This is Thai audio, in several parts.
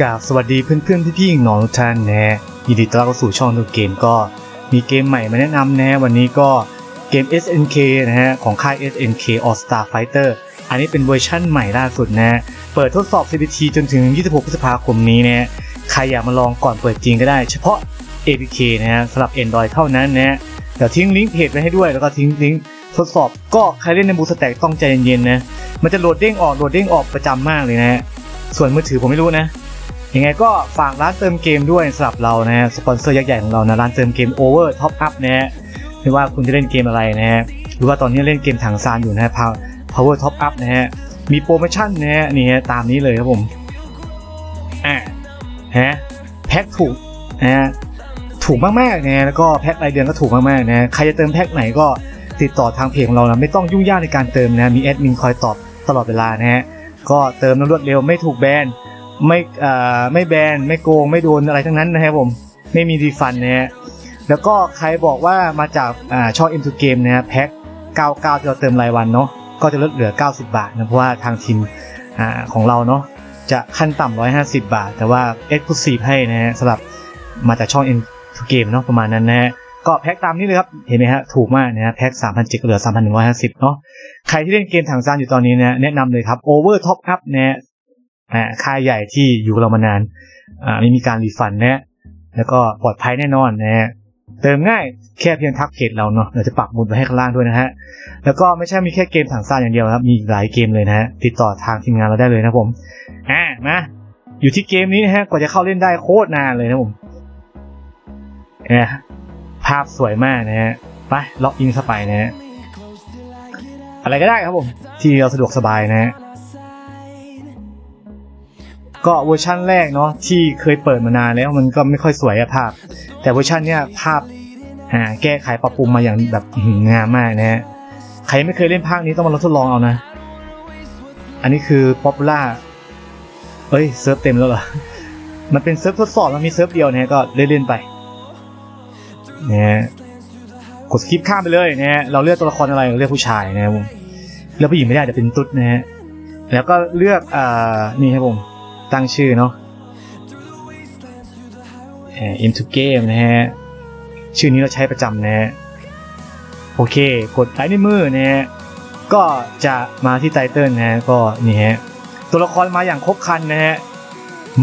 กราบสวัสดีเพื่อนๆพี่ๆน้องๆทุกท่านนะยินดีต้อนรับเข้าสู่ช่องตัวเกมก็มีเกมใหม่มาแนะนำนะวันนี้ก็เกม SNK นะฮะของค่าย SNK All Star Fighter อันนี้เป็นเวอร์ชั่นใหม่ล่าสุดนะเปิดทดสอบ CBT จนถึง 26 พฤษภาคมนี้นะใครอยากมาลองก่อนเปิดจริงก็ได้ เฉพาะ APK นะฮะสำหรับ Android เท่านั้นนะเดี๋ยวทิ้งลิงก์เพจไว้ให้ด้วยแล้วก็ทิ้งลิงก์ทดสอบก็ใครเล่นในบูสแต็กต้องใจเย็นๆนะมันจะโหลดเด้งออกโหลดเด้งออกประจำมากเลยนะฮะส่วนมือถือผมไม่รู้นะ ยังไงก็ฝากร้านเติมเกมด้วยสำหรับเรานะฮะสปอนเซอร์ยักษ์ใหญ่ของเรานะร้านเติมเกม Over Top Up นะฮะไม่ว่าคุณจะเล่นเกมอะไรนะฮะหรือว่าตอนนี้เล่นเกมถังซานอยู่นะฮะ Power- Top Up นะฮะมีโปรโมชั่นนะฮะนี่ฮะตามนี้เลยครับผมอ่าฮะแพ็คถูกนะฮะถูกมากๆนะฮะแล้วก็แพ็ครายเดือนก็ถูกมากๆนะฮะใครจะเติมแพ็คไหนก็ติดต่อทางเพจของเรานะไม่ต้องยุ่งยากในการเติมนะมีแอดมินคอยตอบตลอดเวลานะฮะก็เติมแล้วรวดเร็วไม่ถูกแบน ไม่เอ่อไม่แบนไม่โกงไม่โดนอะไรทั้งนั้นนะครับผมไม่มีรีฟันนะฮะแล้วก็ใครบอกว่ามาจากอ่าช่อง M2 Game นะฮะแพ็ค99ที่เราเติมรายวันเนาะก็จะลดเหลือ 90 บาทนะเพราะว่าทางทีมอ่าของเราเนาะจะขั้นต่ำ150 บาท แต่ว่า Exclusive ให้นะฮะสำหรับมาจากช่อง M2 Game เนาะประมาณนั้นนะฮะก็แพ็คตามนี้เลยครับ เห็นไหมฮะ ถูกมากนะฮะแพ็ค3,700เหลือ 3,150 เนาะใครที่เล่นเกมถังซานอยู่ตอนนี้นะแนะนำเลยครับ Over Top Up นะฮะ อ่าค่ายใหญ่ที่อยู่เรามานานอ่าไม่มีการรีฟันนะแล้วก็ปลอดภัยแน่นอนนะฮะเติมง่ายแค่เพียงทักเพจเราเนาะเดี๋ยวจะปักหมุดไว้ให้ข้างล่างด้วยนะฮะแล้วก็ไม่ใช่มีแค่เกมถังซ่านอย่างเดียวครับมีหลายเกมเลยนะฮะติดต่อทางทีมงานเราได้เลยนะผมอ่ามาอยู่ที่เกมนี้นะฮะกว่าจะเข้าเล่นได้โคตรนานเลยนะผมนี่ยภาพสวยมากนะฮะไปล็อกอินเข้าไปนะฮะอะไรก็ได้ครับผมที่เราสะดวกสบายนะฮะ ก็เวอร์ชั่นแรกเนาะที่เคยเปิดมานานแล้วมันก็ไม่ค่อยสวยอะภาพ แต่เวอร์ชันเนี้ยภาพอ่าแก้ไขปรับปรุงมาอย่างแบบงามมากนะฮะใครไม่เคยเล่นภาคนี้ต้องมาลองทดลองเอานะ อันนี้คือป๊อปปูล่าเอ้ยเซิร์ฟเต็มแล้วเหรอ มันเป็นเซิร์ฟทดสอบมันมีเซิร์ฟเดียวนะฮะก็เล่นๆไปนะฮะกดสคิปข้ามไปเลยนะฮะเราเลือกตัวละครอะไรเราเลือกผู้ชายนะครับผมเลือกผู้หญิงไม่ได้เดี๋ยวเป็นตุ๊ดนะฮะแล้วก็เลือกอ่านี่ครับผม ตั้งชื่อเนาะ into game นะฮะ ชื่อนี้เราใช้ประจำนะฮะ โอเค กดไลค์ในมือนะฮะ ก็จะมาที่ไตเติลนะฮะ ก็นี่ฮะ ตัวละครมาอย่างครบครันนะฮะ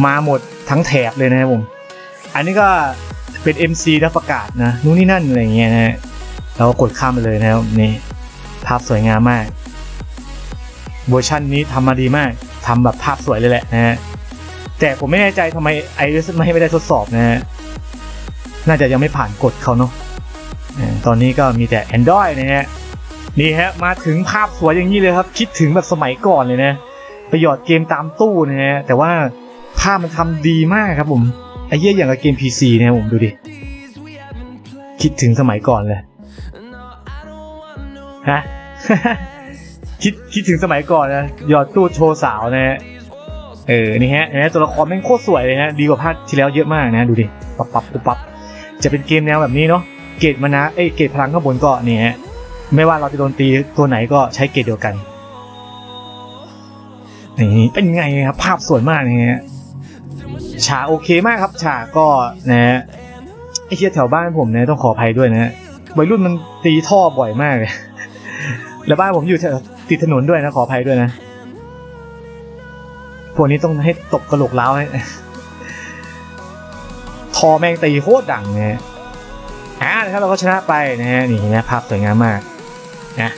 มาหมดทั้งแถบเลยนะครับผม อันนี้ก็เป็น MC นะประกาศนะ นู่นนี่นั่นอะไรเงี้ยนะฮะ เราก็กดข้ามไปเลยนะครับนี่ ภาพสวยงามมาก เวอร์ชันนี้ทำมาดีมากทำแบบภาพสวยเลยแหละนะฮะ แต่ผมไม่แน่ใจทำไม iOS ไม่ไม่ได้ทดสอบนะฮะ น่าจะยังไม่ผ่านกฎเขาเนาะตอนนี้ก็มีแต่ Android นะฮะ นี่ฮะ มาถึงภาพสวยอย่างนี้เลยครับ คิดถึงแบบสมัยก่อนเลยนะ ไปหยอดเกมตามตู้นะฮะ แต่ว่าภาพมันทำดีมากครับผม ไอ้เยี่ยอย่างกับเกม PC นะผมดูดิ คิดถึงสมัยก่อนเลยฮะคิดคิดถึงสมัยก่อนนะหยอดตู้โชว์สาวนะฮะ เออ นี่ฮะนไหมตัวละครแม่งโคตรสวยเลยฮะดีกว่าภาคที่แล้วเยอะมากนะ ดูดิ ปับปับปุ๊บปับจะเป็นเกมแนวแบบนี้เนาะ เกรดมานะ เอ้ย เกรดพลังข้างบนก็นี่ฮะ ไม่ว่าเราจะโดนตีตัวไหนก็ใช้เกรดเดียวกัน นี่เป็นไงครับ ภาพสวยมากนะฮะ ฉากโอเคมากครับ ฉากก็นะฮะ ไอ้เชียแถวบ้านผมเนี่ยต้องขออภัยด้วยนะฮะ วัยรุ่นมันตีท่อบ่อยมากเลย แล้วบ้านผมอยู่ติดถนนด้วยนะ ขออภัยด้วยนะ พวกนี้ต้องให้ตบกระโหลกล้าวให้ทอแม่งตีโคตรดังนะฮะอ่านะครับเราก็ชนะไปนะฮะนี่นะภาพสวยงามมากนะ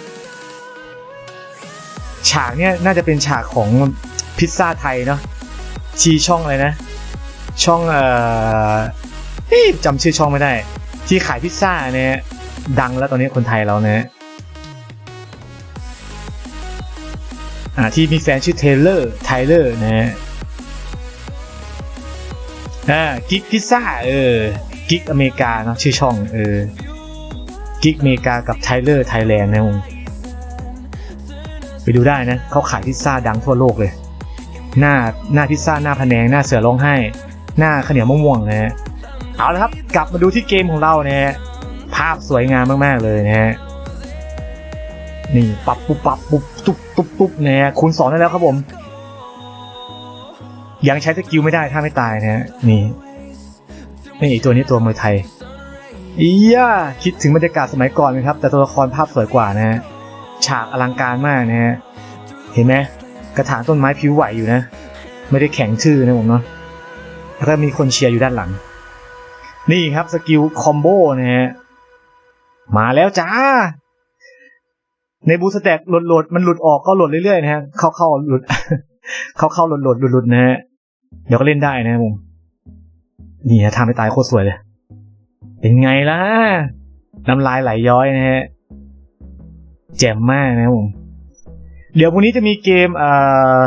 ฉากเนี้ยน่าจะเป็นฉากของพิซซ่าไทยเนาะชีช่องอะไรนะ ช่องเอ่อจำชื่อช่องไม่ได้ ที่ขายพิซซ่าเนี่ยดังแล้วตอนนี้คนไทยเราเนี่ย ที่มีแฟนชื่อเทเลอร์ไทเลอร์นะฮะอ่ากิ๊กพิซซ่าเออกิ๊กอเมริกาเนาะชื่อช่องเออกิ๊กอเมริกากับไทเลอร์ไทยแลนด์นะผมไปดูได้นะเขาขายพิซซ่าดังทั่วโลกเลย หน้าหน้าพิซซ่าหน้าพะแนงหน้าเสือร้องไห้ หน้าข้าวเหนียวมะม่วงนะฮะเอาละครับกลับมาดูที่เกมของเรานะฮะภาพสวยงามมากๆเลยนะฮะนี่ปับปุ๊บปับปุ๊บตุ๊บ ตุ๊บตุ๊บนะฮะคูณสองได้แล้วครับผม ยังใช้สกิลไม่ได้ถ้าไม่ตายนะนี่นี่อีกตัวนี้ตัวมวยไทยอีย่าคิดถึงบรรยากาศสมัยก่อนไหมครับ แต่ตัวละครภาพสวยกว่านะฮะฉากอลังการมากนะฮะเห็นไหมกระถางต้นไม้ผิวไหวอยู่นะ ไม่ได้แข็งชื่อนะผมเนาะแล้วก็มีคนเชียร์อยู่ด้านหลัง นี่ครับสกิลคอมโบนะฮะมาแล้วจ้า ในบูสแต็กหลุดหลุดมันหลุดออกก็หลุดเรื่อยๆนะฮะเข้าเข้าหลุด เข้าเข้าหลุดหลุดหลุดหลุดนะฮะเดี๋ยวก็เล่นได้นะครับผมนี่ฮะทำให้ตายโคตรสวยเลย เป็นไงล่ะน้ำลายไหลย้อยนะฮะแจ่มมากนะครับผม เดี๋ยวพรุ่งนี้จะมีเกมเอ่อ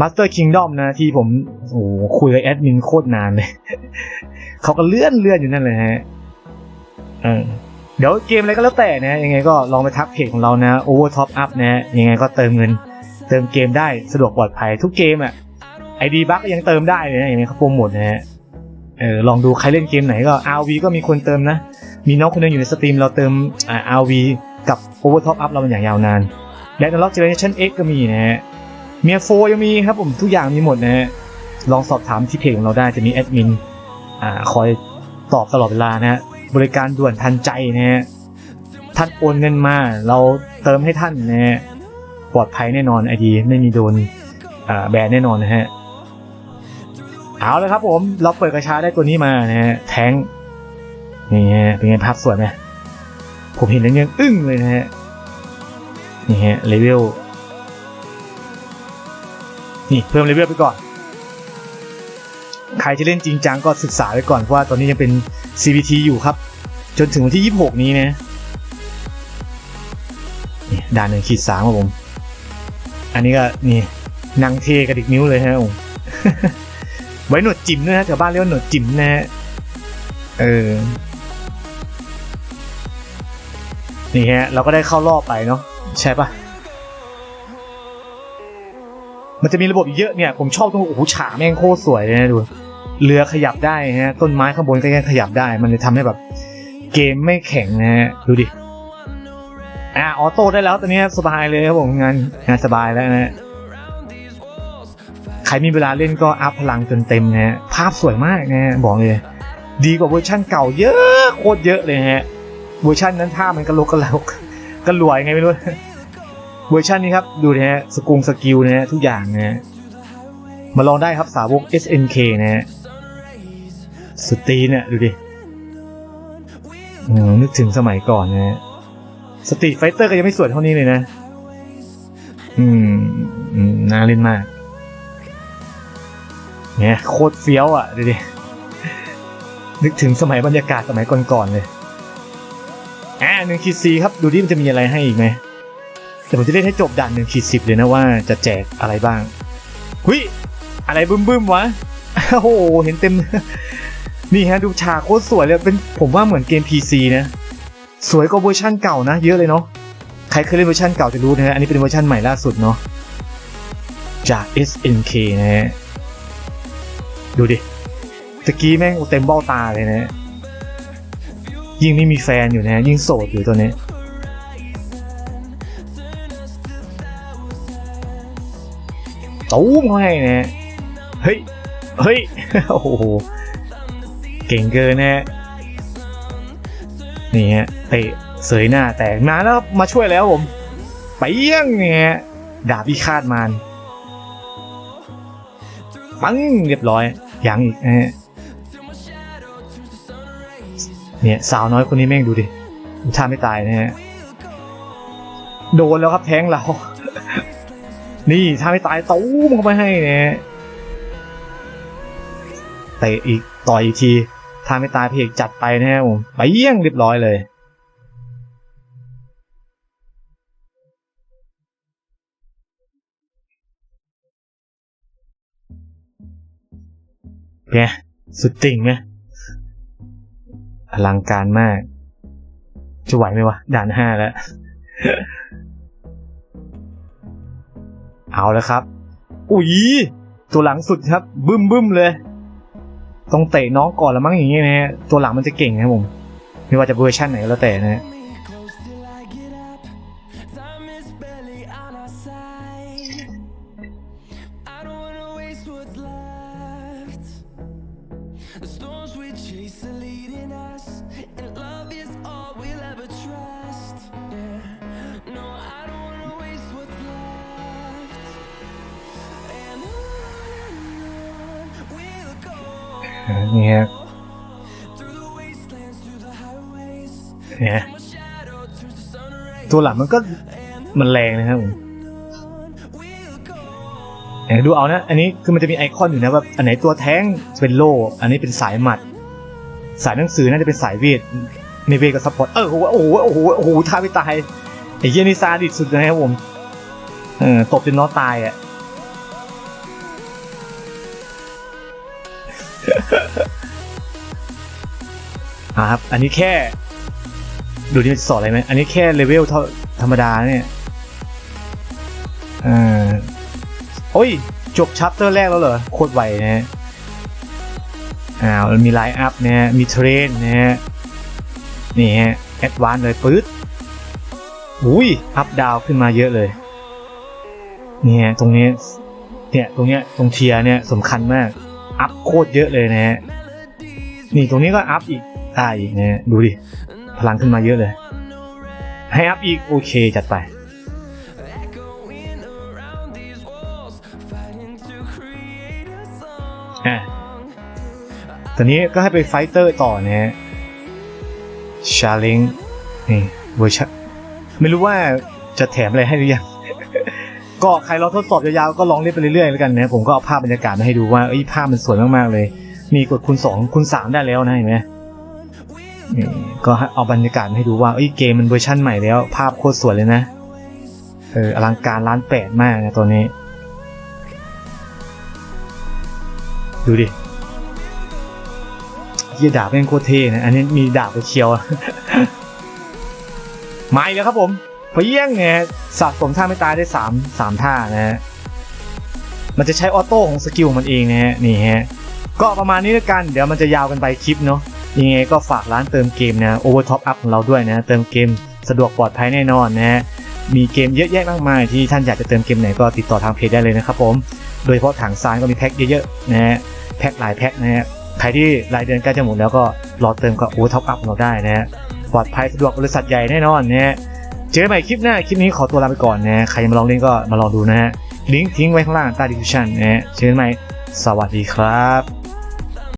Master Kingdom นะ ที่ผมโอ้คุยกับแอดมินโคตรนานเลย เขาก็เลื่อนเลื่อนอยู่นั่นเลยฮะ เออ เดี๋ยวเกมอะไรก็แล้วแต่นะยังไงก็ลองไปทักเพจของเรานะ Over Top Up นะยังไงก็เติมเงิน เติมเกมได้สะดวกปลอดภัยทุกเกมอะไอดีบัคยังเติมได้เลยนะอย่างนี้เขาโปรโมทนะฮะเออลองดูใครเล่นเกมไหนก็ RV ก็มีคนเติมนะ มีน้องคนหนึงอยู่ในสตรีมเราเติมอ่า RV กับ Over Top Up เรามาอย่างยาวนาน และในล็อกเจเนเรชั่น X ก็มีนะฮะเมียโฟยังมีครับผมทุกอย่างมีหมดนะฮะลองสอบถามที่เพจของเราได้จะมีแอดมินอ่าคอยตอบตลอดเวลานะฮะ บริการด่วนทันใจนะฮะท่านโอนเงินมาเราเติมให้ท่านนะฮะปลอดภัยแน่นอนไอดีไม่มีโดนแบนแน่นอนนะฮะเอาเลยครับผมเราเปิดกระชาได้ตัวนี้มานะฮะแทงนี่ฮะเป็นไงภาพสวยไหมผมเห็นแล้วยังอึ้งเลยนะฮะนี่ฮะเลเวลนี่เพิ่มเลเวลไปก่อน ใครจะเล่นจริงจังก็ศึกษาไว้ก่อนเพราะว่าตอนนี้ยังเป็น CBT อยู่ครับ จนถึงวันที่ 26 นี้นะด่านหนึ่งขีดสามครับผม อันนี้ก็นี่นางเทกระดิกนิ้วเลยฮะผมไว้หนวดจิ๋มด้วยนะแถวบ้านเรียกว่าหนวดจิ๋มนะฮะเออนี่ฮะเราก็ได้เข้ารอบไปเนาะใช่ปะ มันจะมีระบบเยอะเนี่ยผมชอบตรงโอ้โหฉากแม่งโคตรสวยเลยนะดูเรือขยับได้ฮะต้นไม้ข้างบนก็ยังขยับได้ มันเลยทำให้แบบ เกมไม่แข็งนะฮะดูดิอ่าออโต้ได้แล้วตอนนี้สบายเลยครับผมงานงานสบายแล้วนะใครมีเวลาเล่นก็อัพพลังจนเต็มนะฮะภาพสวยมากนะฮะบอกเลย ดีกว่าเวอร์ชั่นเก่าเยอะโคตรเยอะเลยฮะเวอร์ชันนั้นภาพมันก็ลกก็แล้วก็รวยไงไม่รู้ เวอร์ชันนี้ครับ ดูนะฮะสกุงสกิลนะฮะทุกอย่างนะฮะมาลองได้ครับสาวก SNK นะฮะสตรีเนี่ยดูดิอืมนึกถึงสมัยก่อนนะฮะสตรีทไฟเตอร์ก็ยังไม่สวยเท่านี้เลยนะ อืมน่าเล่นมาก เนี่ยโคตรเฟี้ยวอะดูดิ นึกถึงสมัยบรรยากาศสมัยก่อนๆเลยอ่าหนึ่งขีดสี่ครับ ดูดิมันจะมีอะไรให้อีกไหม แต่ผมจะเล่นให้จบด่านหนึ่งขีดสิบเลยนะว่าจะแจกอะไรบ้างหุยอะไรบึ้มบึ้มๆวะโอ้โหเห็นเต็ม นี่ฮะดูฉากโคตรสวยเลยเป็นผมว่าเหมือนเกม PC นะ สวยกว่าเวอร์ชันเก่านะ เยอะเลยเนาะใครเคยเล่นเวอร์ชันเก่าจะรู้นะฮะอันนี้เป็นเวอร์ชันใหม่ล่าสุดเนาะจาก SNK นะฮะดูดิตะกี้แม่งเต็มเบ้าตาเลยนะฮะยิ่งไม่มีแฟนอยู่นะ ยิ่งโสดอยู่ตัวนี้ ตู้มเขาให้นะเฮ้ย เฮ้ย โอ้โห เก่งเกินนะฮะนี่ฮะเตะเสยหน้าแตกมาแล้วมาช่วยแล้วผม ไปเยี่ยงเนี่ยดาบพิฆาตมารปังเรียบร้อยยังอีกนะฮะเนี่ยสาวน้อยคนนี้แม่งดูดิท่าไม่ตายนะฮะ โดนแล้วครับแท้งเรา นี่ท่าไม่ตายตู้มเข้าไปให้นะเตะอีกต่อยอีกทีท่าไม่ตายเอกจัดไปนะฮะผมไปเยี่ยงเรียบร้อยเลยไงสุดติ่งไหมอลังการมาก จะไหวไหมวะ ด่านห้าแล้ว เอาแล้วครับ อุ๊ยตัวหลังสุดครับ บึ้มบึ้มเลย ต้องเตะน้องก่อนละมั้งอย่างเงี้ยนะฮะตัวหลังมันจะเก่งนะผมไม่ว่าจะเวอร์ชั่นไหนก็แล้วแต่นะฮะ นี่ฮะเนี่ยตัวหลังมันก็มันแรงนะครับผมดูเอานะ อันนี้คือมันจะมีไอคอนอยู่นะว่าอันไหนตัวแท้งเป็นโล่ อันนี้เป็นสายหมัด สายหนังสือน่าจะเป็นสายเวทไมเวทก็ซัพพอร์ต เออโอ้โหโอ้โห โอ้โห โอ้โหท่าไม่ตาย ไอ้เยนี่ซาดิสสุดนะครับผม เออตบจนน้อตายอะ อ่าครับ อันนี้แค่ ดูที่มันจะสอนอะไรไหมอันนี้แค่เลเวลเท่าธรรมดาเนี่ยอ่าโอ้ย จบชัปเตอร์แรกแล้วเหรอ โคตรไวนะฮะอ้าวมีไลน์อัพนะฮะมีเทรนนะฮะนี่ฮะแอดวานเลยปื๊ดอุ้ยอัพดาวขึ้นมาเยอะเลยเนี่ยตรงนี้เนี่ยตรงเนี้ยตรงเทียเนี่ยสำคัญมาก อัพโคตรเยอะเลยนะฮะนี่ตรงนี้ก็อัพอีกได้อีกนะฮะดูดิพลังขึ้นมาเยอะเลย ให้อัพอีกโอเคจัดไปอะตอนนี้ก็ให้ไปไฟเตอร์ต่อนะฮะชาเลงนี่เวอร์ชันไม่รู้ว่าจะแถมอะไรให้หรือยัง ก็ใครเราทดสอบยาวๆก็ลองเล่นไปเรื่อยๆแล้วกันนะผมก็เอาภาพบรรยากาศมาให้ดูว่าเอ้ยภาพมันสวยมากๆเลย มีกดคูณสองคูณสามได้แล้วนะเห็นไหมนี่ก็เอาบรรยากาศให้ดูว่าเอ้ยเกมมันเวอร์ชันใหม่แล้ว ภาพโคตรสวยเลยนะเอออลังการล้านแปดมากนะตัวนี้ ดูดิเฮียดาบเป็นโคตรเท่นะอันนี้มีดาบไปเคียวมาอีกแล้วครับผม เยี่ยงเนี่ยสะสมท่าไม่ตายได้สามสามท่านะฮะมันจะใช้ออโต้ของสกิลของมันเองนะฮะนี่ฮะก็ประมาณนี้แล้วกันเดี๋ยวมันจะยาวกันไปคลิปเนาะยังไงก็ฝากร้านเติมเกมนะ Over Top Up ของเราด้วยนะเติมเกมสะดวกปลอดภัยแน่นอนนะฮะมีเกมเยอะแยะมากมายที่ท่านอยากจะเติมเกมไหนก็ติดต่อทางเพจได้เลยนะครับผมโดยเฉพาะถังซานก็มีแพ็คเยอะๆนะฮะแพ็คหลายแพ็คนะฮะใครที่รายเดือนใกล้จะหมดแล้วก็รอเติมกับโอท็อปอัพเราได้นะฮะปลอดภัยสะดวกบริษัทใหญ่แน่นอนนะฮะ เจอกันใหม่คลิปหน้า คลิปนี้ขอตัวลาไปก่อนนะฮะใครยังมาลองเล่นก็มาลองดูนะฮะ ลิงก์ทิ้งไว้ข้างล่างใต้ดีสคริปชั่นนะฮะเจอกันใหม่ สวัสดีครับ